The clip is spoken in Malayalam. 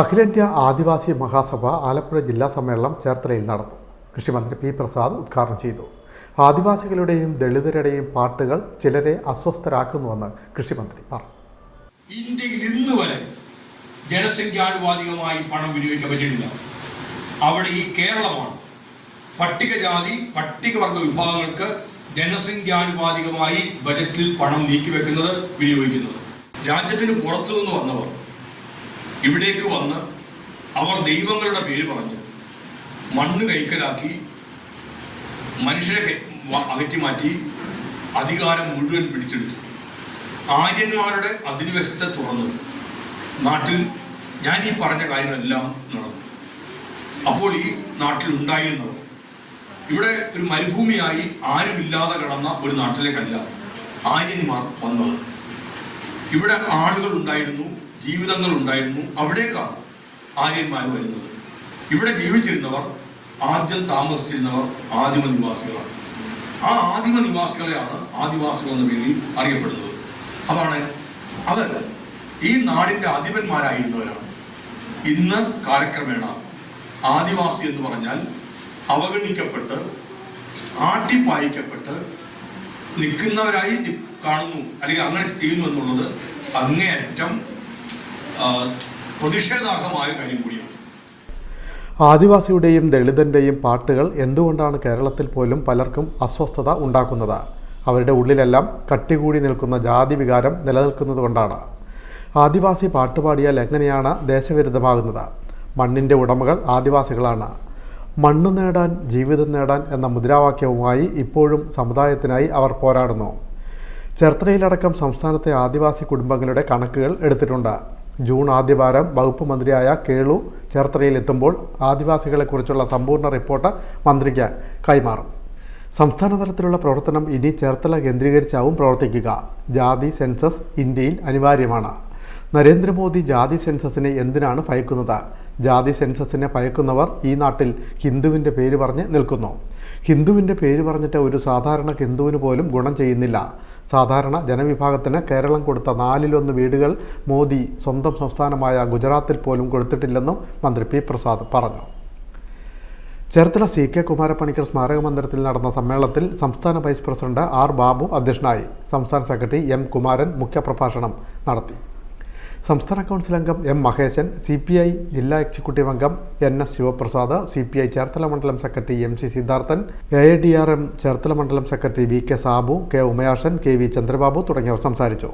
അഖിലേന്ത്യാ ആദിവാസി മഹാസഭ ആലപ്പുഴ ജില്ലാ സമ്മേളനം ചേർത്തലയിൽ നടന്നു. കൃഷിമന്ത്രി പി പ്രസാദ് ഉദ്ഘാടനം ചെയ്തു. ആദിവാസികളുടെയും ദളിതരുടെയും പാട്ടുകൾ ചിലരെ അസ്വസ്ഥരാക്കുന്നുവെന്ന് കൃഷിമന്ത്രി പറഞ്ഞു. ഇന്ത്യയിൽ ഇന്ന് വരെ ജനസംഖ്യാനുപാതികമായി പണം വിനിയോഗിക്കപ്പെട്ടിട്ടില്ല അവിടെ ഈ കേരളമാണ്. പട്ടികജാതി പട്ടികവർഗ വിഭാഗങ്ങൾക്ക് ജനസംഖ്യാനുപാതികമായി ബജറ്റിൽ പണം നീക്കിവെക്കുന്നത് വിനിയോഗിക്കുന്നത്. രാജ്യത്തിന് പുറത്തു നിന്ന് വന്നവർ ഇവിടേക്ക് വന്ന് അവർ ദൈവങ്ങളുടെ പേര് പറഞ്ഞ്. മണ്ണ് കൈക്കലാക്കി മനുഷ്യരെ അകറ്റി മാറ്റി അധികാരം മുഴുവൻ പിടിച്ചെടുത്തു. ആര്യന്മാരുടെ അധിനിവേശത്തെ തുറന്ന്. നാട്ടിൽ ഞാൻ ഈ പറഞ്ഞ കാര്യങ്ങളെല്ലാം നടന്നു. അപ്പോൾ ഈ നാട്ടിൽ ഉണ്ടായിരുന്നവർ ഇവിടെ ഒരു മരുഭൂമിയായി ആരുമില്ലാതെ കിടന്ന ഒരു നാട്ടിലേക്കല്ല ആര്യന്മാർ വന്നത്. ഇവിടെ ആളുകൾ ഉണ്ടായിരുന്നു. ജീവിതങ്ങൾ ഉണ്ടായിരുന്നു ആര്യന്മാർ വരുന്നത്. ഇവിടെ ജീവിച്ചിരുന്നവർ ആദ്യം താമസിച്ചിരുന്നവർ ആദിമ നിവാസികളാണ്. ആ ആദിമ നിവാസികളെയാണ് ആദിവാസികൾ എന്ന പേരിൽ അറിയപ്പെടുന്നത്. അതാണ് അത് ഈ നാടിന്റെ അധിപന്മാരായിരുന്നവരാണ്. ഇന്ന് കാലക്രമേണ ആദിവാസി എന്ന് പറഞ്ഞാൽ അവഗണിക്കപ്പെട്ട് ആട്ടിപ്പായിക്കപ്പെട്ട് നിൽക്കുന്നവരായി കാണുന്നു അല്ലെങ്കിൽ അങ്ങനെ ചെയ്യുന്നു എന്നുള്ളത് അങ്ങേയറ്റം പ്രതിഷേധാർഹമായ കാര്യം കൂടിയാണ്. ആദിവാസിയുടെയും ദളിതന്റെയും പാട്ടുകൾ എന്തുകൊണ്ടാണ് കേരളത്തിൽ പോലും പലർക്കും അസ്വസ്ഥത ഉണ്ടാക്കുന്നത്? അവരുടെ ഉള്ളിലെല്ലാം കട്ടികൂടി നിൽക്കുന്ന ജാതി വികാരം നിലനിൽക്കുന്നത് കൊണ്ടാണ്. ആദിവാസി പാട്ടുപാടിയാൽ എങ്ങനെയാണ് ദേശവിരുദ്ധമാകുന്നത്? മണ്ണിന്റെ ഉടമകൾ ആദിവാസികളാണ്. മണ്ണ് നേടാൻ ജീവിതം നേടാൻ എന്ന മുദ്രാവാക്യവുമായി ഇപ്പോഴും സമുദായത്തിനായി അവർ പോരാടുന്നു. ചേർത്തലയിലടക്കം സംസ്ഥാനത്തെ ആദിവാസി കുടുംബങ്ങളുടെ കണക്കുകൾ എടുത്തിട്ടുണ്ട്. ജൂൺ ആദ്യവാരം വകുപ്പ് മന്ത്രിയായ കേളു ചേർത്തലയിൽ എത്തുമ്പോൾ ആദിവാസികളെക്കുറിച്ചുള്ള സമ്പൂർണ റിപ്പോർട്ട് മന്ത്രിക്ക് കൈമാറും. സംസ്ഥാന തലത്തിലുള്ള പ്രവർത്തനം ഇനി ചേർത്തല കേന്ദ്രീകരിച്ചാവും പ്രവർത്തിക്കുക. ജാതി സെൻസസ് ഇന്ത്യയിൽ അനിവാര്യമാണ്. നരേന്ദ്രമോദി ജാതി സെൻസസിനെ എന്തിനാണ് ഭയക്കുന്നത്? ജാതി സെൻസസിനെ ഭയക്കുന്നവർ ഈ നാട്ടിൽ ഹിന്ദുവിന്റെ പേര് പറഞ്ഞ് നിൽക്കുന്നു. ഹിന്ദുവിന്റെ പേര് പറഞ്ഞിട്ട് ഒരു സാധാരണ ഹിന്ദുവിന് പോലും ഗുണം ചെയ്യുന്നില്ല. സാധാരണ ജനവിഭാഗത്തിന് കേരളം കൊടുത്ത നാലിലൊന്ന് വീടുകൾ മോദി സ്വന്തം സംസ്ഥാനമായ ഗുജറാത്തിൽ പോലും കൊടുത്തിട്ടില്ലെന്നും മന്ത്രി പി പ്രസാദ് പറഞ്ഞു. ചേർത്തല സി കെ കുമാരപ്പണിക്കർ സ്മാരക മന്ദിരത്തിൽ നടന്ന സമ്മേളനത്തിൽ സംസ്ഥാന വൈസ് പ്രസിഡന്റ് ആർ ബാബു അധ്യക്ഷനായി സംസ്ഥാന സെക്രട്ടറി എം കുമാരൻ മുഖ്യപ്രഭാഷണം നടത്തി. സംസ്ഥാന കൗൺസിൽ അംഗം M Maheshan C P I ജില്ലാ എക്സിക്യൂട്ടീവ് അംഗം N S Sivaprasad C P I Cherthala മണ്ഡലം secretary M C Siddharthan A I D R M Cherthala മണ്ഡലം secretary V K Sabu K Umayashan K V Chandrababu തുടങ്ങിയവർ സംസാരിച്ചു.